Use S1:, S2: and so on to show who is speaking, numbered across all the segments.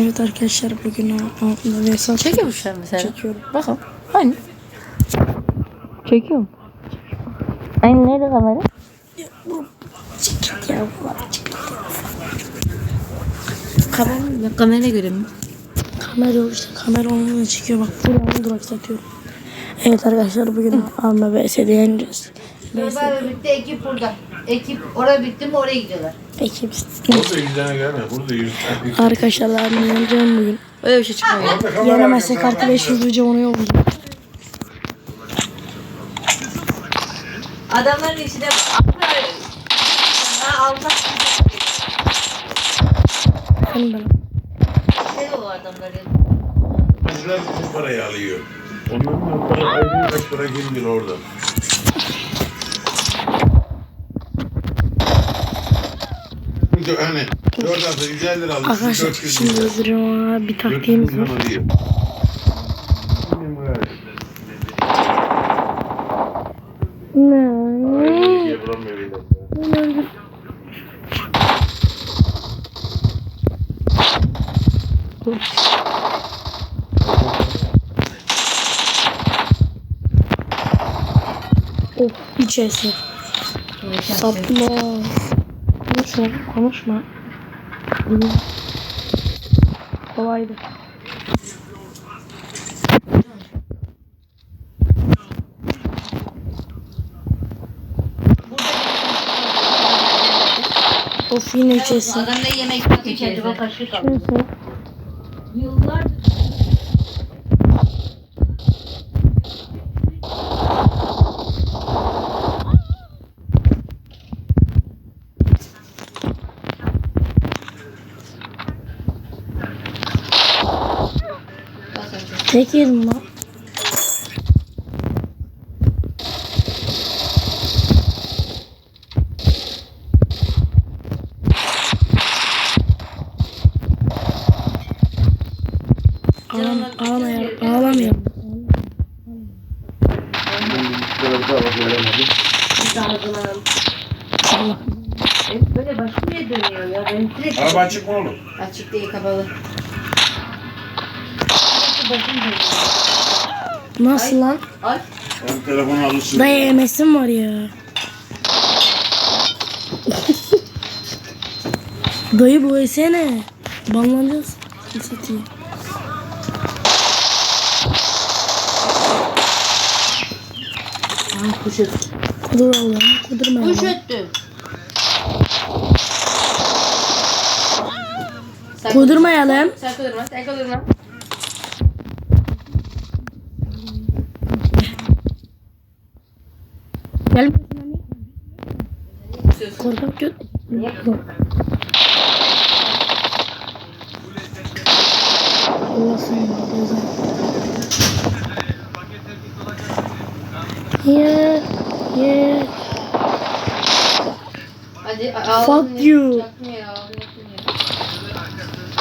S1: Evet arkadaşlar bugün altında ve saç
S2: Çekiyormuşlar mesela.
S1: çekiyorum.
S2: Bakalım. Hani? Çekiyorum. Aynı nerede kamera?
S1: Çekik ya bu
S2: Kamera ben kamerayla göreyim.
S1: Kamera yok işte kamera olmadan çekiyor bak buradan duraksatıyor. Evet arkadaşlar bugün alma ve esede yeneceğiz.
S3: Beraber bitti ekip burada. Ekip oraya bitti mi oraya gidiyorlar.
S1: Ekip
S4: Burada yüz tane gelme. Burada yüz tane.
S1: arkadaşlar abimle yeneceğim bugün.
S2: Öyle bir şey çıkmıyor.
S1: Yenemezsek 500 lira onu yollayacağım.
S3: Adamların içine ha, almak
S1: Benim ben.
S3: şey o adamların.
S4: Bizler bu parayı alıyor. Onların para ayrı kaç para gelir orada. Hani 4 hafta 150 lira alıyor.
S1: Arkadaşlar
S4: 400
S1: şimdi hazırım bir
S4: 400
S1: taktiğimiz var. Ne? Of içerisi. Sapma. Konuşma, konuşma. Kolaydı. Of yine içerisi.
S3: Adam ne yemek yapıyor acaba kaşık alıyor.
S1: Neyse.
S3: Yıllardır
S1: Tek yedim lan. Ağlam,
S3: hep böyle dönüyor ya. Ben sürekli
S4: Araba açık mı oğlum?
S3: açık değil kapalı.
S1: Nasıl lan?
S3: Ay
S4: Ben telefonu alırsın.
S1: Dayı MS'im var ya. Dayı bu esene. Banlanacağız. Satayım.
S3: Ay kuş öttü.
S1: Kudur Allah'ım. Kudurma
S3: Kuş
S1: Allah'ım.
S3: öttü.
S1: Kudurmayalım.
S3: Sen kudurma, sen kudurma.
S1: Gel. Korkak seni ceza. Yeah, yeah. Fuck you.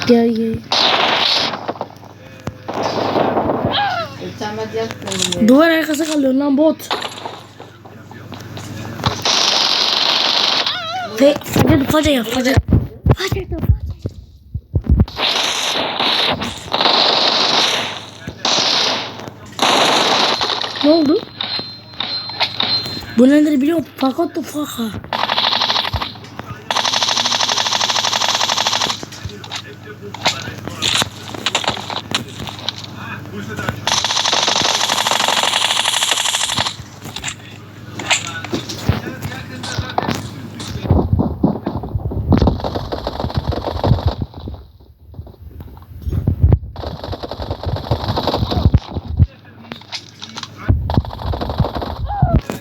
S1: Gel gel. Duvar arkası kalıyor lan bot. Ve faca faca yap faca. Faca yap. Ne oldu? Bu nedir biliyor musun? Fakat da faka.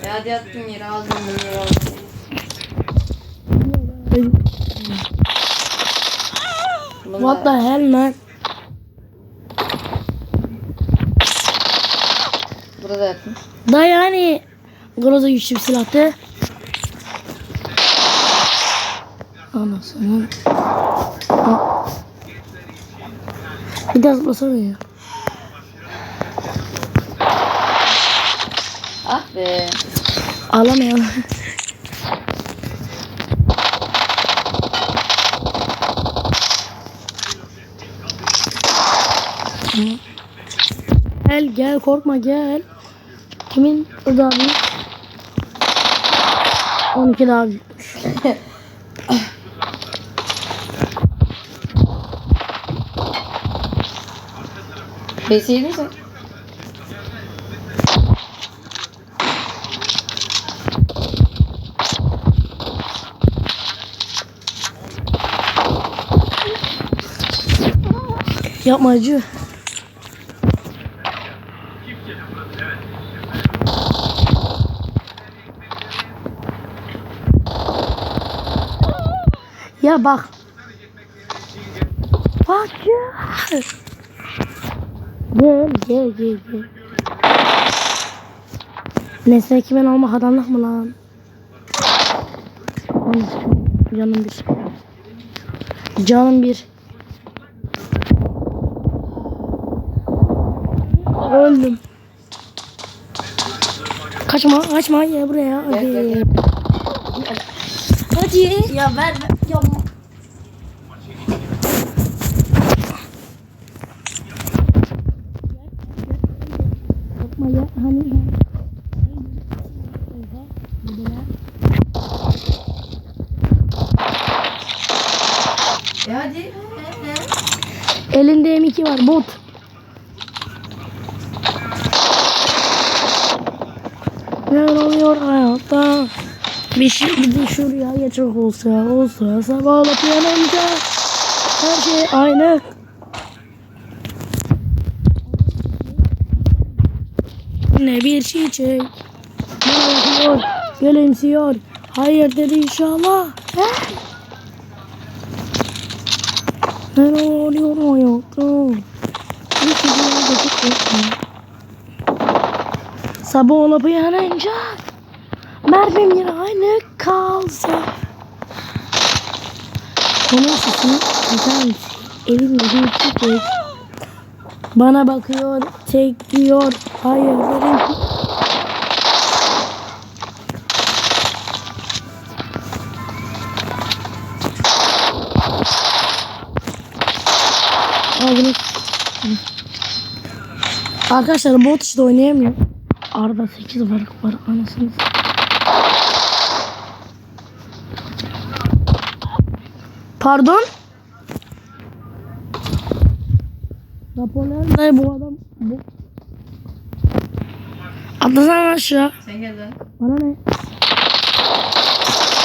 S3: Ya hadi yattın yere aldım. Bunu
S1: What the hell man?
S3: Burada yattın.
S1: Da yani Groza güçlü bir silahtı. Anasını. Aa. Bir daha zıplasana ya.
S3: Ah be.
S1: Ağlamayalım. Gel gel korkma gel. Kimin o daha büyük? 12 daha büyükmüş.
S2: Besi yedin
S1: Yapma acı. Ya bak. Bak ya. Gel gel gel gel. Nesne kimin olmak adamlık mı lan? Canım bir. Canım bir. Öldüm. Kaçma, kaçma ya buraya. Hadi.
S2: Gel,
S1: Hadi. Ya ver, ver. Ya. Yapma ya. Hani.
S3: E hadi. He, he.
S1: Elinde M2 var bot. Ne oluyor hayatta? Bir şey bir de şuraya geçecek olsa olsa sabahla uyanınca her şey aynı. Ne bir çiçek ne bakıyor gülümsüyor hayırdır inşallah. He? Ne oluyor hayatta? Bir şey geçecek olsa. Sabah olup uyanınca mermim yine aynı kalsa. Konu sesi güzel. Elimde bir çiçek. Bana bakıyor, tek diyor. Hayır bunu. Arkadaşlar bot işte oynayamıyor. Arada 8 varlık var anasını. Pardon? Napolyon dayı bu adam bu. Atlasana aşağı.
S3: Sen gel lan.
S1: Bana ne?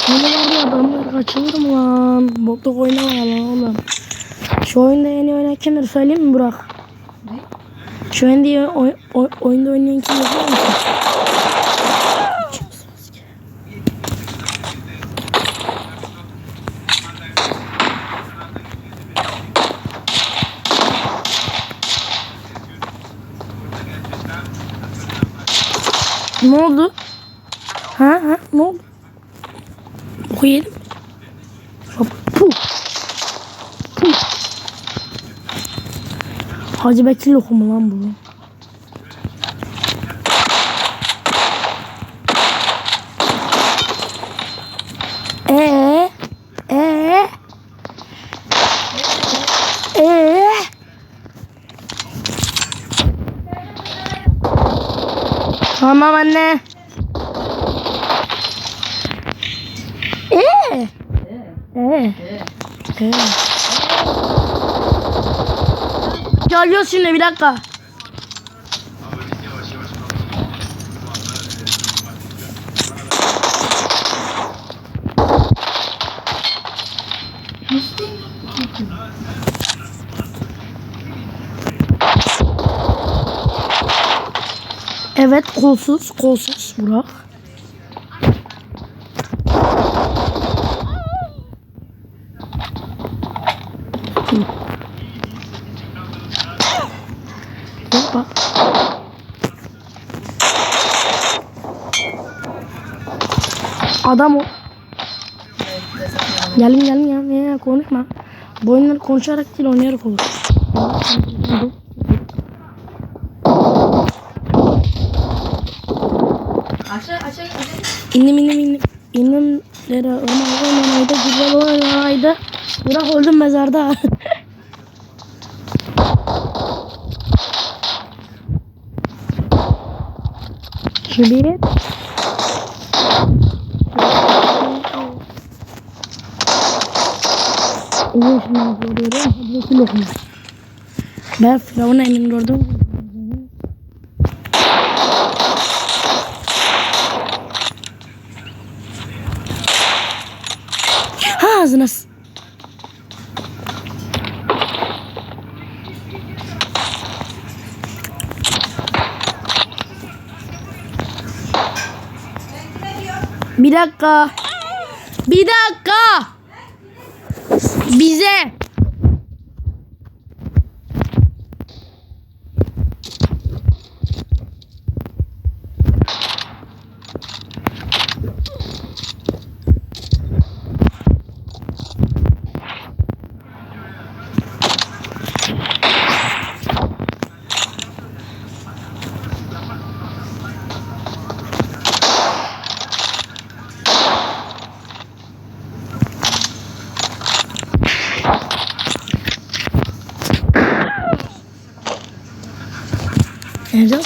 S1: Yeni var ya adamlar kaçılır mı lan? Bokluk oynamayalım oğlum. Şu oyunda yeni oynayan kimdir söyleyeyim mi Burak?
S3: Ne?
S1: Şu oyunda, oy, oy, oyunda oynayan kim biliyor musun? Ne oldu? Ha ha ne oldu? Oku yedim. Puh. Puh. Hacı Bekir lokumu lan bu. Ee, ee, ee. Tamam anne. Ee, ee, ee. Geliyoruz şimdi bir dakika. Evet kolsuz kolsuz Burak. Bak. Adam o. Gelin gelin ya, ya konuşma. Bu oyunları konuşarak değil oynayarak olur. İndim indim indim. İndim lera ömer ömer ayda güzel olan ayda. Burak öldüm mezarda. Şu. Ben Firavun'a emin gördüm. Bir dakika. Bir dakika. Bize.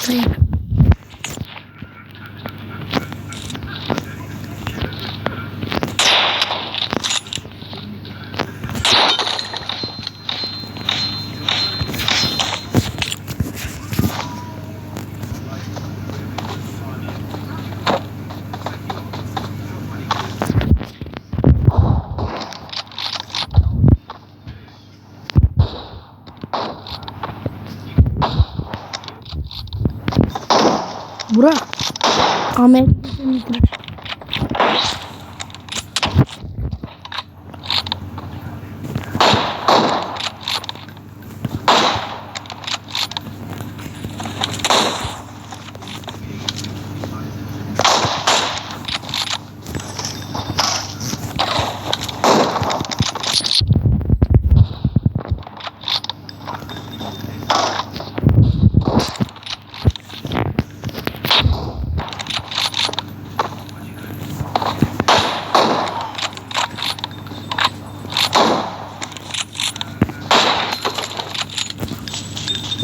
S1: Nerede Burak. Ahmet.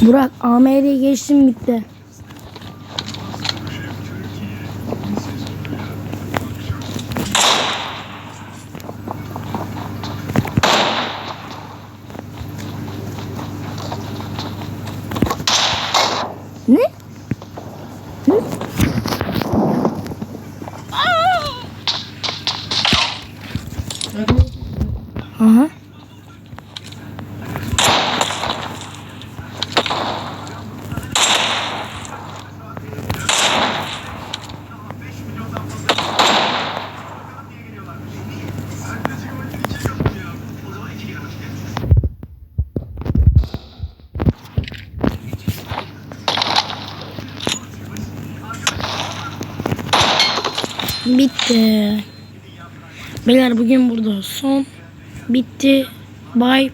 S1: Burak AMR'ye geçtim bitti. Ne? Ne? Aha. Bitti. Beyler bugün burada son. Bitti. Bye.